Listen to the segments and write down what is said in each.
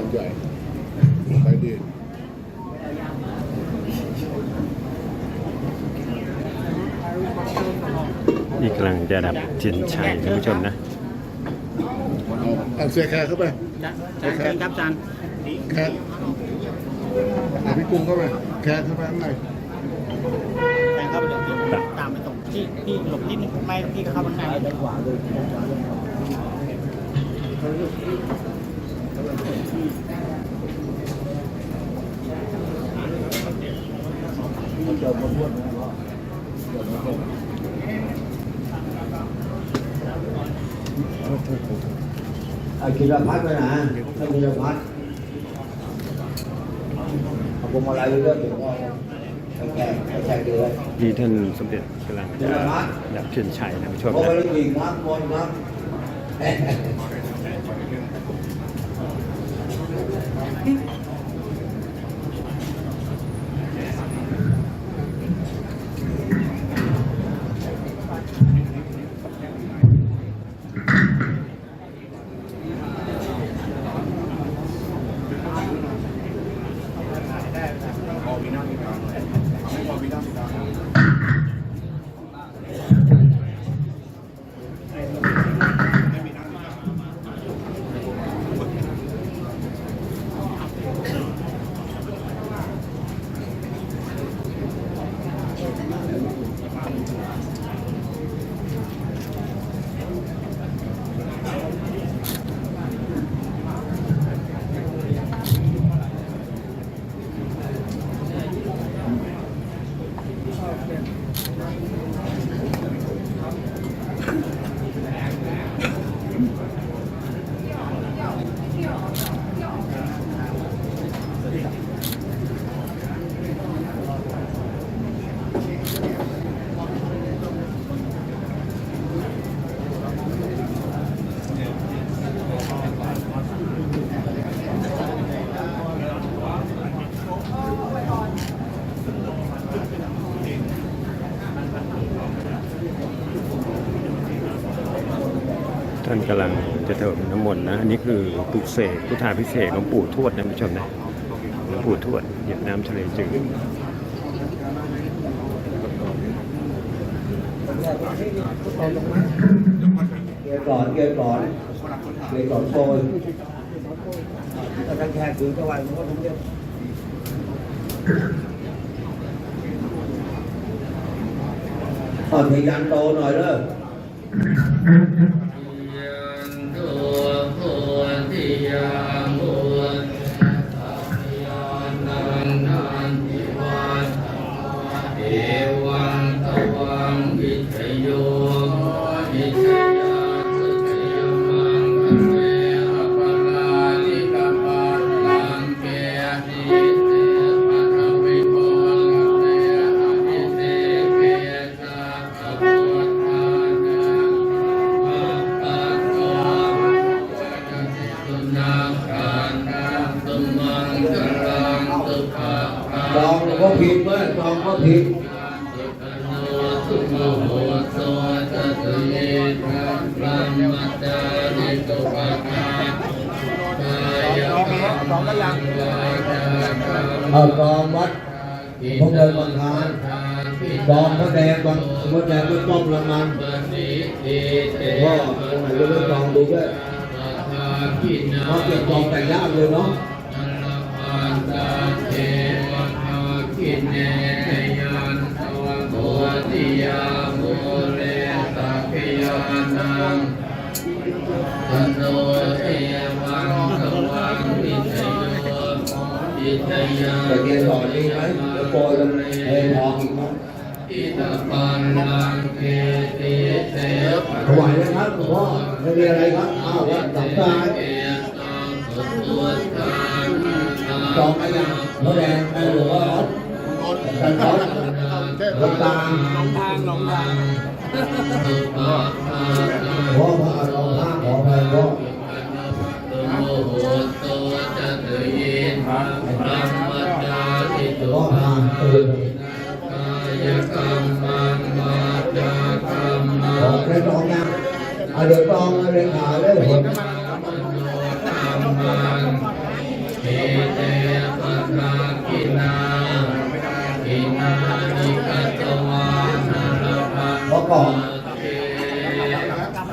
านใหญ่ไปดีนี่กำลังจะดับเทียนชัยท่านผู้ชมนะเอาเอาเสียแขกเข้าไปจานเชิญครับจานแขกเอาพี่กุ้งเข้าไปแขกเข้าไปข้างในแทงเข้าไปเดี๋ยวพี่ตามไปตรงที่พี่หลบนิดนึงไม่พี่ก็เข้าข้างในเลยขวาเลย ไอ้กิรพัฒน์ไปไหนท่ากิรพัฒน์เอาพวงมาลัยเลือกถึงว่าไปแก่ไปแก่เดือนนี่ท่านสมเด็จกำลังจะดับเทียนชัยนผู้ชมพวงนะลัยหญิงครับบนครับ ท่านกำลังจะเถิดน้ำมนต์นะ อันนี้คือปลุกเสกพุทธาพิเศษหลวงปู่ทวดนะท่านผู้ชมนะหลวงปู่ทวดเหยียบน้ำทะเลจืด เกียร์ก่อนเกียร์ก่อนเกียร์ก่อนโซนถ้าท่านแค่คืนก็วันมันก็คงจะอ่อนพยันโตหน่อยเด้อ ก็ผิดเมื่อตองก็ผิดเอากองวัดพระเดินบางทานกองพระแดงบางพระแดงก็ต้องละมันพ่อตรงไหนก็เลือกกองดูด้วยเขาเก็บกองแต่งยากเลยเนาะาคินเนยันตัวโกติยาโมเรสักยานังตโนเทวังสวังวิทยโยวิทยาต่เกียร์ต่อนี้ไหมเดี๋ยวโปรยตรงเอทออีกมั้งอิตาปันลังเกติเตปะถวายนะครับหลวงพ่อไม่มีอะไรครับอ้าวว่าสังกาเกตังสุตตานากองไรอย่างพระแดงแม่หลวงพ่อ กันร้อนหลงตาทางลงทางลงทาทานาขอพระอรหันต์ขอพระ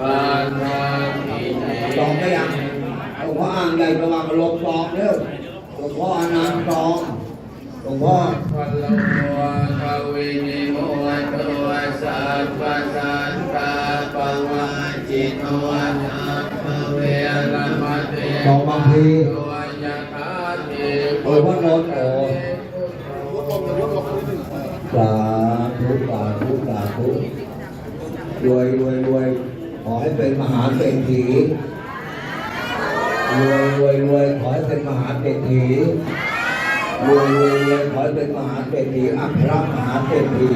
ปานาติเตตองได้ยังหลวงพ่ออ่างใหญ่ระวังลงตองเร็วหลวงพ่ออนันต์ตองหลวงพ่อพัลโลทวินิโมตัวสัพพสันตาปวัจิตวนาเวรมเตตองบางทีตัวยะคาติโอ้ยพ่อนนท์โอ้สาธุสาธุสาธุรวยรวยรวย ขอให้เป็นมหาเศรษฐีรวยรวยรวยขอให้เป็นมหาเศรษฐีรวยรวยรวยขอให้เป็นมหาเศรษฐีอัครมหาเศรษฐี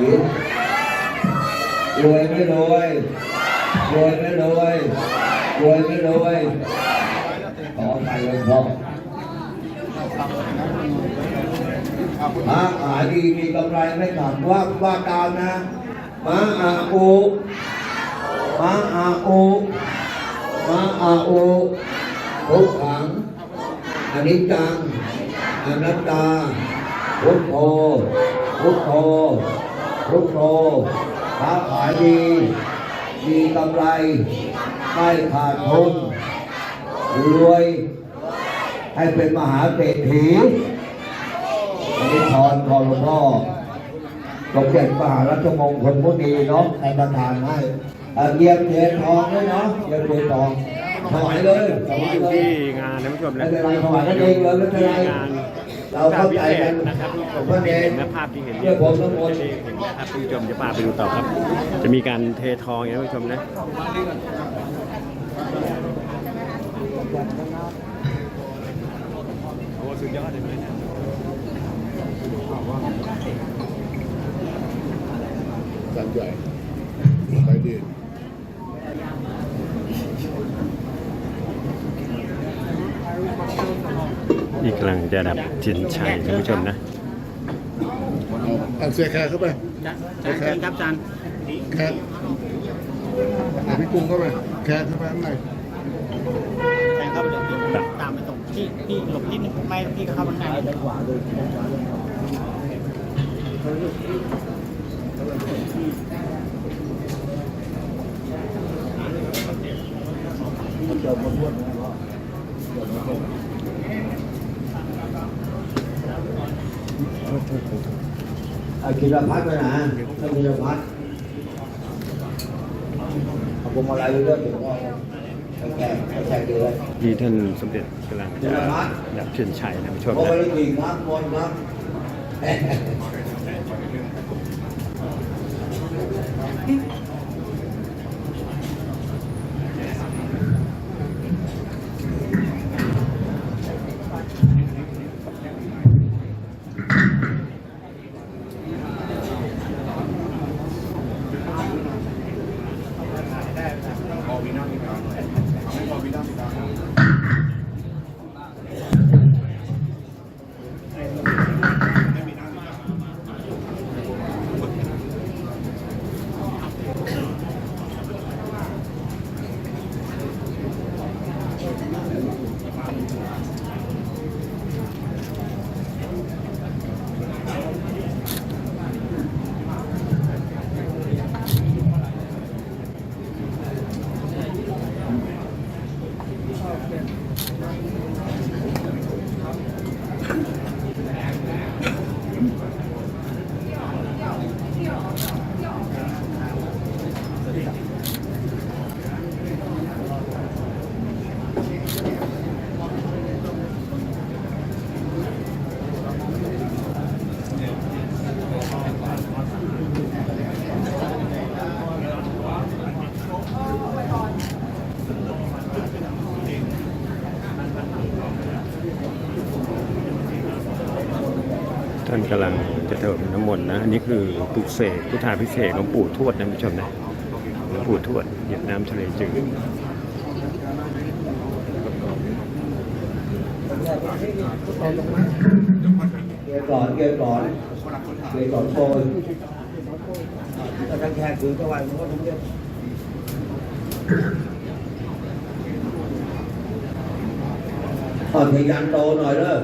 รวยไม่รวยรวยไม่รวยรวยไม่รวยขอไปหลวงพ่อมาขาดีมีกำไรไม่ต่ำว่าว่าตามนะมาอาอู มาอาโอมาอาโอูทุกขังอนิจจังอนัตตาพุทโธพุทโธพุทโธค้าขายดี มีกำไร ไม่ขาดทุนรวย ให้เป็นมหาเศรษฐีอันนี้พรของหลวงพ่อสมเด็จมหารัชมงคลมุนีเนาะในประทานให้ เอ่อเยียมเทียนทองด้วยเนาะเยียมเทียนทองถวายเลยถวายเลยที่งานนะผู้ชมไม่เป็นไรถวายกันเองเลยไม่เป็นไรงานเราเข้าใจกันนะครับผู้ชมพระเดเห็ชนนะภาพที่เห็นเรียกผมทั้งหมดจะได้เห็นนะครับผู้ชมจะพาไปดูต่อครับ จะมีการเททองอย่างนี้ผู้ชมนะโอ้สุดยอดเลยนะจันใหญ่ไปดี นี่กำ ลังจะดับเทียนชัยท่านผู้ชมนะเอาเสียแขกเข้าไปจะจะเชิญครับอาจารย์แขกเอาพี่กุ้งเข้าไปแขกเข้าไปข้างในแทงเข้าไปเลยเดี๋ยวตามไปตรงที่พี่หลบนิดนึงไม่พี่ก็เข้ามาข้างในเลยขวาเลยเอา กิรพัฒน์ไปไหนถ้ากิรพัฒน์เอาพวงมาลัยไปด้วยถึงว่าไปแก้ไปแก้เกลือนี่ท่านสมเด็จกำลังจะดับเทียนชัยนะผู้ชมเพราะนะไม่ได้กินครับมนต์ครับ น้ำมนต์นะ อันนี้คือปลุกเสกพุทธาพิเศษกหลวงปู่ทวดนะผู้ชมนะหลวงปู่ทวดเหยียบน้ำทะเลจืดเกสรเกสรเกสรโปรยถ้าท่านแค่คือจะไหวมันก็ต้องเรียกอ่อนพยันโตหน่อยเด้อ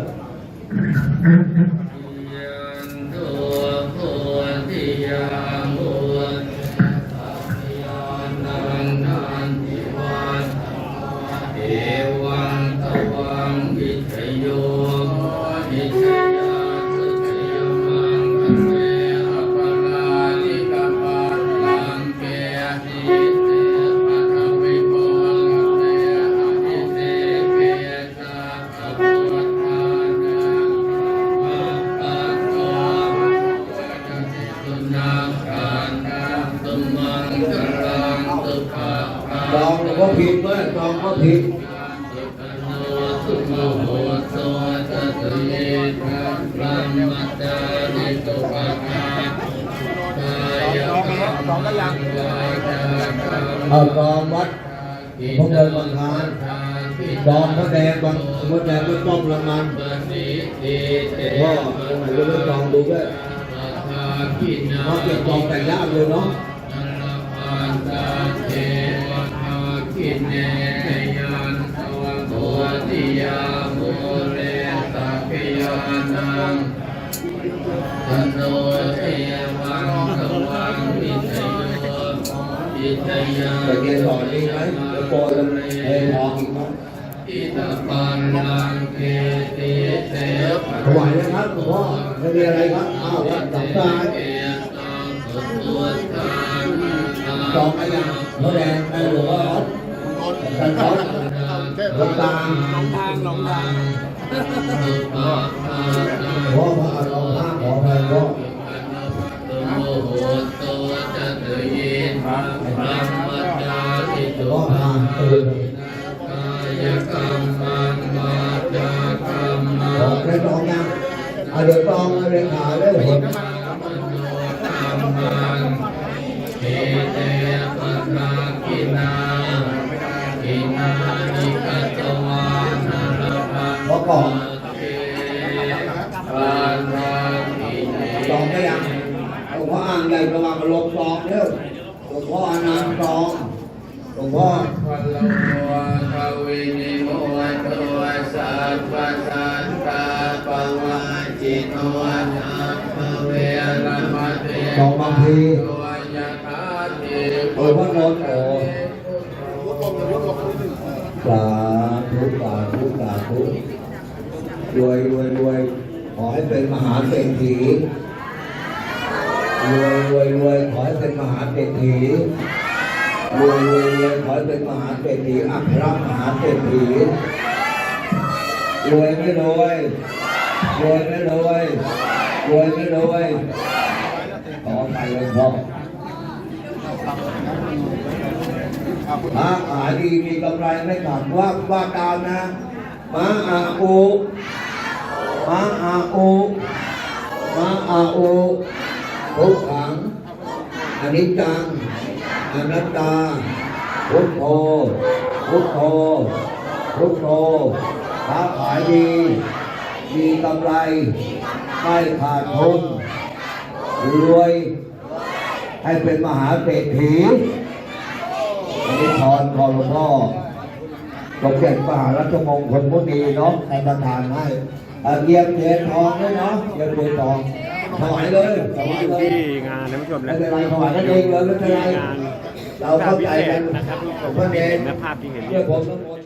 มเอาจองวัดพงเดินบางทานจองพระแดงบางพระแดงก็ต้มละมันปฏิทิเตพ่องค์ไหรือกจองดูด้วยภาคินาเขาเก็บจองแต่งยากเลยเนาะ นรพันตาเทวภาคิเนยันตวโกติยาโมเรสัพพิยานังอโนเทวังสวังวิทโยวิทยาแต่เกสรนี่ไหมเดี๋ยวโปรยลงในทองอีกมั้งอิตาปันลังเกติเตถวายนะครับหลวงพ่อไม่มีอะไรครับอ้าววัดสัมตาเกตังสุตุตาจองไรยังพระแดงในหลวงพ่อกันร้อน หลวงตาทางลงทางพ่อพระอ ก่อนเตปานราคิเนจองได้ยังหลวงพ่ออ่างใหญ่ระวังลงจองเร็วหลวงพ่ออนันต์จองหลวงพ่อพัลโลภวินิโมตัวสัพพสันตาปวัจจิโนนาเวรมเตจองบางทีตัวยะคาติโอ้ยพระนนท์โอ้สาธุสาธุสาธุ รวยรวยรวยขอให้เป็นมหาเศรษฐีรวยรวยรวยขอให้เป็นมหาเศรษฐีรวยรวยรวยขอให้เป็นมหาเศรษฐีอัครมหาเศรษฐีรวยไม่รวยรวยไม่รวยรวยไม่รวยขอไปเลยพ่อพระขายดีมีกำไรไม่ขาดว่าว่าตามนะ มาอาอู มาอาโอมาอาโอูทุกขังอนิจจังอนัตตาพุทโธพุทโธพุทโธพระขายดี มีกำไร ไม่ขาดทุนรวย ให้เป็นมหาเศรษฐีอันนี้พรพรหลวงพ่อสมเด็จมหารัชมงคลมุนีเนาะในประธานให้ เยียมเทียนทองด้วยเนาะเยียมเทียนทองถวายเลยถนี่วายอยู่เลยที่งานนะผู้ชมไม่นะเป็นไรถวายกันเองเลยไม่เป็นไรงานเราเข้าใจกันนะครับผู้ชมพระเดที่เห็ชนนะภาพที่เห็นเรียกผมทั้งหมด